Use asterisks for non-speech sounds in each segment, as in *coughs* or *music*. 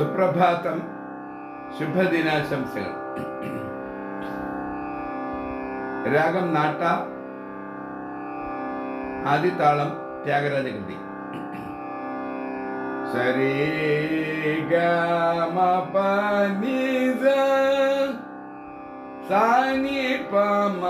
സുപ്രഭാതം. ശുഭദിനാശംസകൾ. രാഗം നാട്ട ആദിത്താളം ത്യാഗരാജ കൃതി സരി ഗമ പനിസ സാനി പമ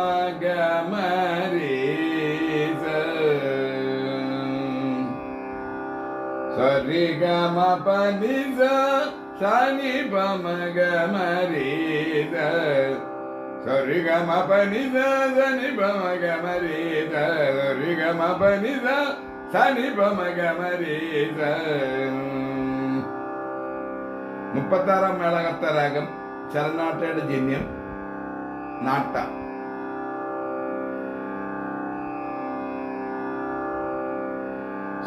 മുപ്പത്താറാം മേളകത്തരാഗം ചരനാട്ടയുടെ ജന്യം. നാട്ട.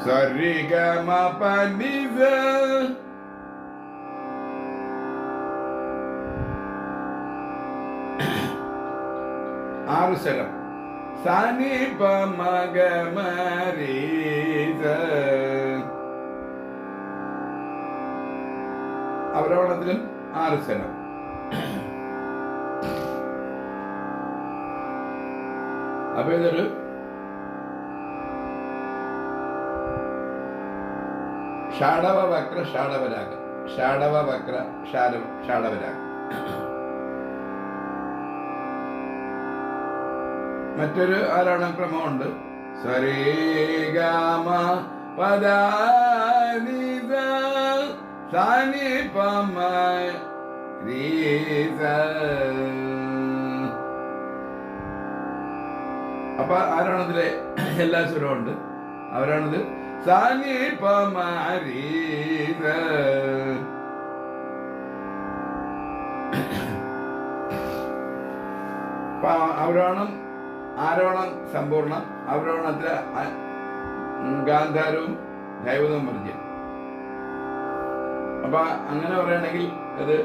സരി ഗമ പനിസ *coughs* ആറ് സ്വരം സാനി പമ ഗമ അവരോടത്തിലും ആറ് *coughs* അപ്പൊ ഇതൊരു ഷാഡവ വക്ര ഷാഡവരാഗ. ഷാഡവ വക്ര ഷാഡവ ഷാഡവരാഗ. മറ്റൊരു ആരോഹണ ക്രമമുണ്ട്? സ്വരേഗാമ പദാനിത സാനി പമ രീസ. അപ്പൊ ആരോണത്തിലെ എല്ലാ സ്വരവും ഉണ്ട്? അവരാണിത് അപ്പൊ അവരോണം ആരോണം സമ്പൂർണം അവരോണത്തിൽ ഗാന്ധാരവും ദൈവതവും വർജ്യം അപ്പൊ അങ്ങനെ പറയണെങ്കിൽ അത്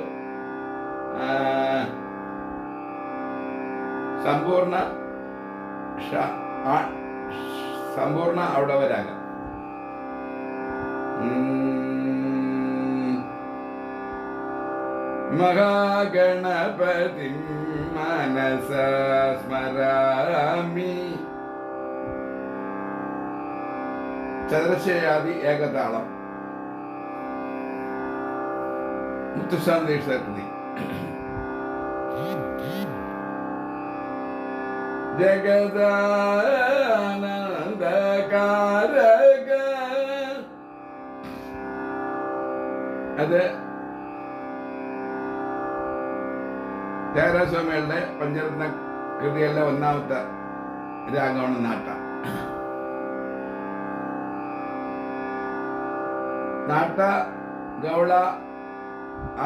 സമ്പൂർണ സമ്പൂർണ അവിടെ ഉം. മഹാഗണപതി മനസ സ്മരാമി. ചതുരശ്രയാദി ഏകതാളം. മുത്തുശാന്തീക്ഷ കൃതി അത് ത്യാഗരാജസ്വാമികളുടെ പഞ്ചരത്ന കൃതികളിലെ ഒന്നാമത്തെ രാഗമാണ് നാട്ട. നാട്ട ഗൗള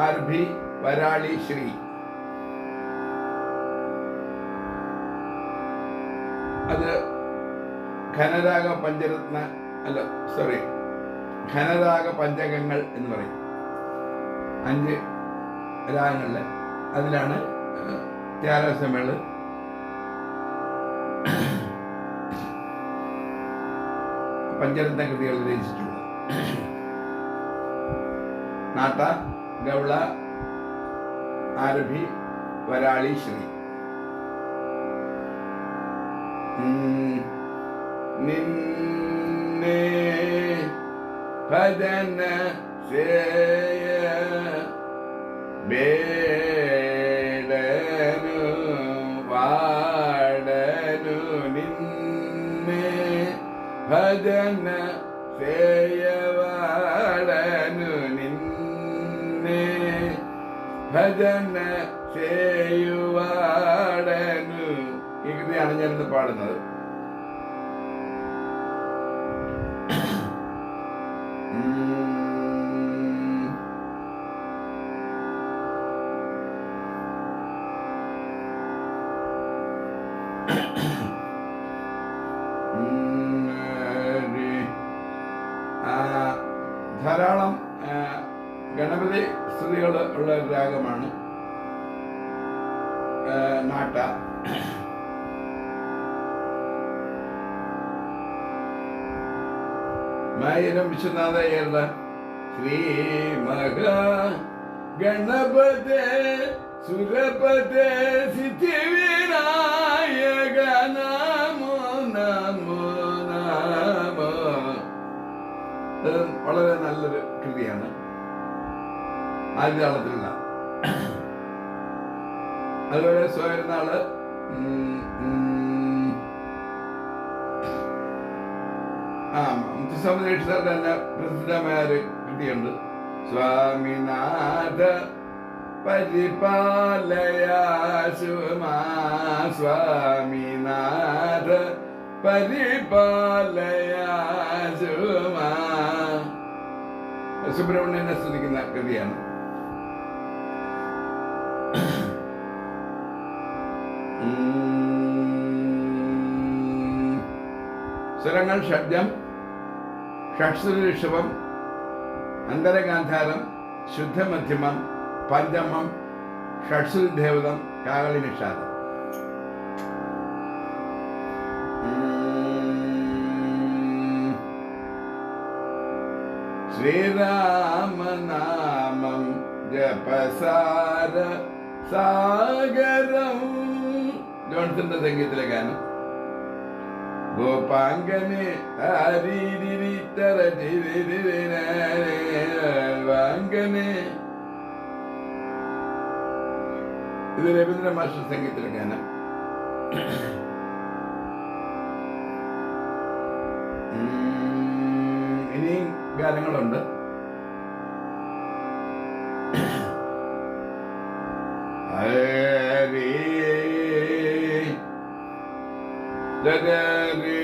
ആർഭി വരാളി ശ്രീ. അത് ഘനരാഗ പഞ്ചരത്ന അല്ല സോറി ഘനരാഗ പഞ്ചകങ്ങൾ എന്ന് പറയും. അഞ്ച് രാഗങ്ങളിൽ അതിലാണ് ത്യാഗസമേൾ പഞ്ചരത്ന കൃതികൾ രചിച്ചിട്ടുള്ളത്. നാട്ട ഗൗള ആരഭി വരാളി ശ്രീ. നിന്നേ ഭജന സേയ വേടനു വാടനു നിന്നെ ഭജന സേയവാടനു നിന്നെ ഭജന സേയുവാടനു ഈ കൃതിയാണ് ഞാനിന്ന് പാടുന്നത് Mm. ധാരാളം ഗണപതി സ്തുതികൾ ഉള്ള ഒരു രാഗമാണ് നാട്ട. മായിരം വിശ്വനാഥ ഏത് ശ്രീ മഹ ഗണപതേ സുരപതേ സിദ്ധിവിനായക നമോ വളരെ നല്ലൊരു കൃതിയാണ്. ആദ്യതാളത്തിലുള്ള. അതുപോലെ സ്വയർനാൾ ആ മുത്തുസ്വാമി ദീക്ഷിതർ തന്നെ പ്രസിദ്ധമായ ഒരു കൃതിയുണ്ട്. സ്വാമിനാഥ പരിപാലയാശുമാ സ്വാമിനാഥ പരിപാലയാശുമാ സുബ്രഹ്മണ്യനെ സ്തുതിക്കുന്ന കൃതിയാണ്. സ്വരങ്ങൾ ഷഡ്ജം ഷഡ്സുരഋഷഭം അന്തരഗാന്ധാരം ശുദ്ധമധ്യമം പഞ്ചമം ഷഡ്സുദേവതം കാകളി നിഷാദം ശ്രീരാമനാമം ജപസാര സാഗരം. ജോൺസന്റെ സംഗീതത്തിലെ ഗാനം. ഗോപാങ്കനെ വാങ്കനെ. ഇത് രവീന്ദ്ര മാസ്റ്റർ സംഗീതത്തിലെ ഗാനം. ഇനിയും ഗാനങ്ങളുണ്ട്. ഹരേ ദദരേ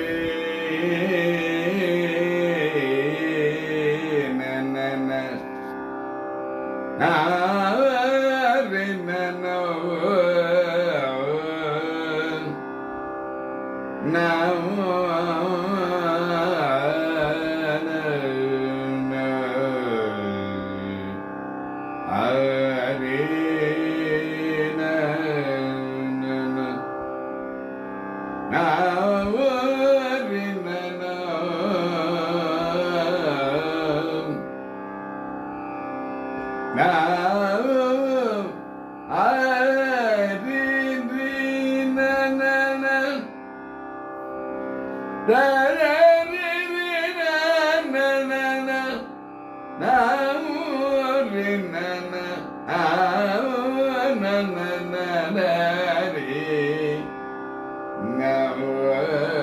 Now.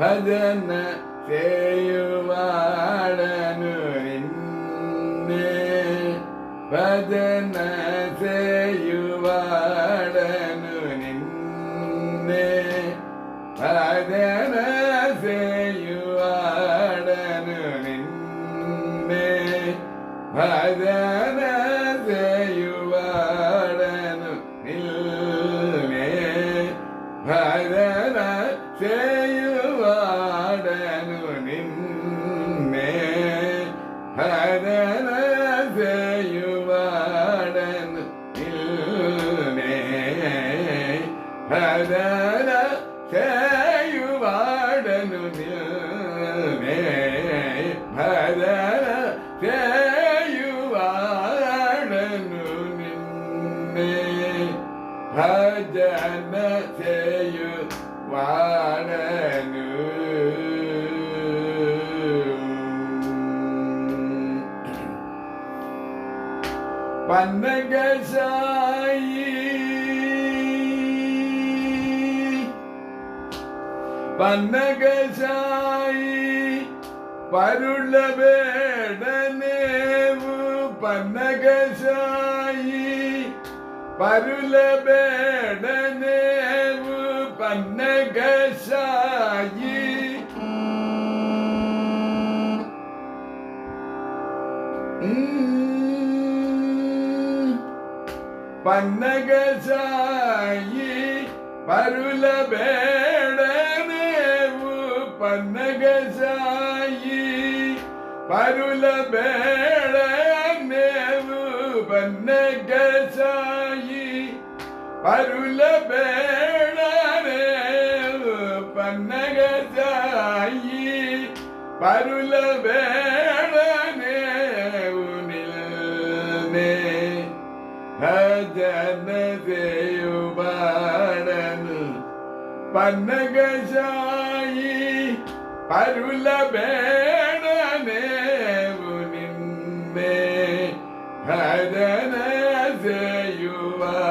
ഭജന ചെയ്യുവാടനു നിന്നെ. ഭജന ചെയ്യുവാടനു നിന്നെ. ഭജന ചെയ്യുവാടനു നിന്നെ. ഭജന ചെയ്യുവാടനു നിന്നെ. ഭജന ചെയ്യുവാടനു പന്നകശായി പന്നകശായി പരുള്ള വേടനേവു പന്നകശായി പരുല വേടനേവു പന്നകശായി ഉം. പന്നകശായി പരുല വേടനേവു പന്നകശായി പരുല വേടനേവു പന്നകശായി പരുല വേടനേവു പന്നകശായി പരുല വേടനേവു പന്നകശായി പരുല വേടനേവു നിന്നെ ഭജന ചെയ്യുവാടനു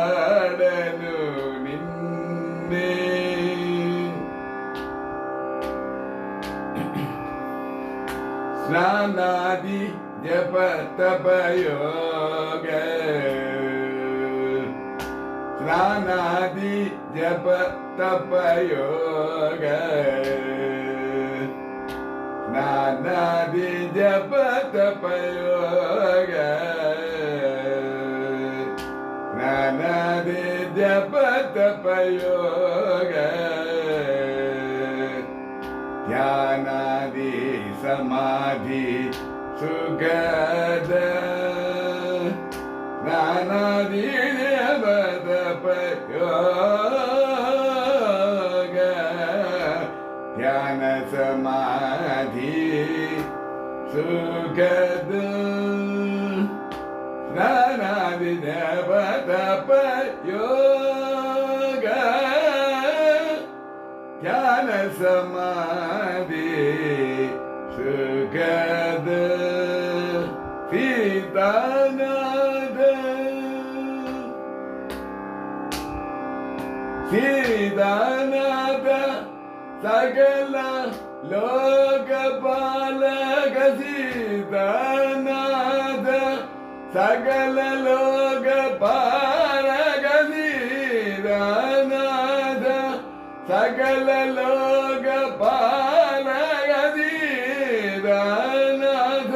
നിന്നെ. സ്നാനാദി ജപ തപയോഗ സ്നാനാദി ജപ തപയോഗ സ്നാനാദി ജപ തപയോഗ സ്നാനാദി ജപ തപയോഗ ധ്യാനാദി സമാധി സുഗത ജ്ഞാനാദി سمادي شكاد في دناد في دناد سجل لوك بالك سيدانا سجل لوك بالك ಲೋಕ ಪಾಲಗದೀರಾನಾಥ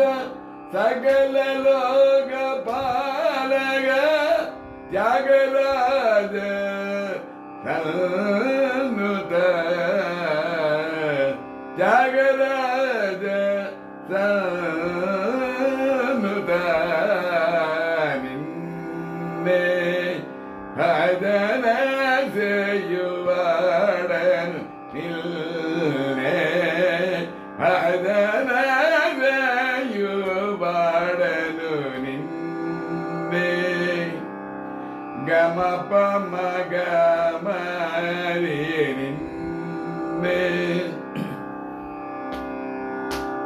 ಸಕಲ ಲೋಕ ಪಾಲಗ ತ್ಯಾಗರಾಜ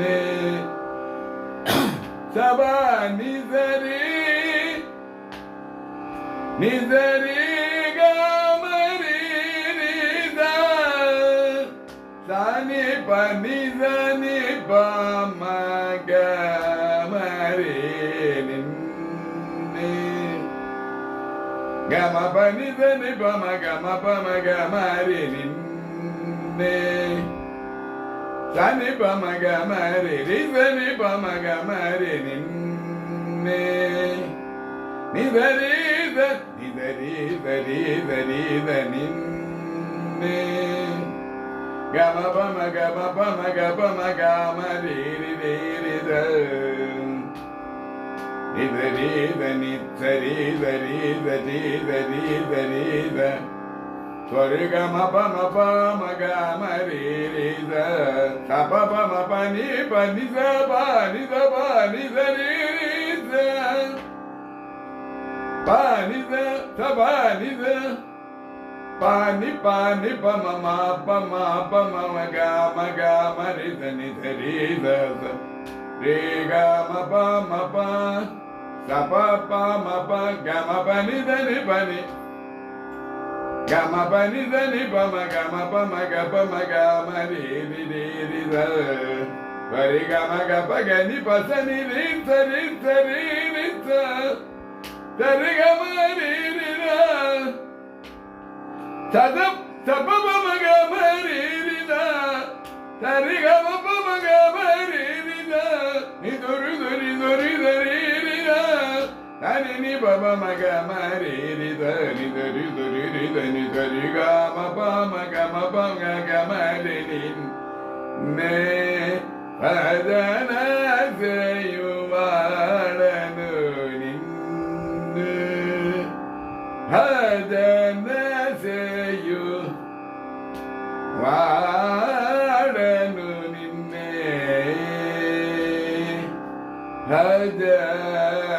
में सब निजरी निजरी गमरी निदा सानी पनी सनी पम गमरी निन्ने गम पनी सनी पम गम पम गमरी निन्ने ಸನಿ ಪಮಗ ಮರೆ ರಿ ಸನಿ ಪಮಗ ಮರೆ ನಿನ್ನೆ ನಿದರೀದ ನಿದರೀದ ರೀದರೀದ ನಿನ್ನೆ ಗಮ ಪಮ ಗಮ ಪಮ ಗಮ ಗಮ ರೀ ರಿ ರೀದ ನಿದರೀದ ನಿತ್ತರೀದ ರೀದ ರೀದ ರೀದ ರೀದ త్వరిగమ పమ పమ గమరి సప పమ పని పని సప ని సప ని సరి పని సప ని పాని పాని పమ మా పమ పమ గా మగ మరి సని సరి రే గా మప మప సప ప మప గమ పని దని పని గమ పని దని పమ గమ పమ గప మగమ రేది రేది వరి గమ గప గని పసని రింత రింత రీరింత తరి గమ రీరిన తద తప పమ గమ రీరిన తరి గమ పమ గమ రీరిన నిదురు దురి దురి തനിനി പമഗ മരീരിത നിദരി ദുരി രിതനി സരിഗമ പമഗ മപമഗ മരിനിൻ നേ ഭജന ചെയ്യുവാടനു നിന്നു ഭജന ചെയ്യൂ വാടനു നിന്നെ ഭജന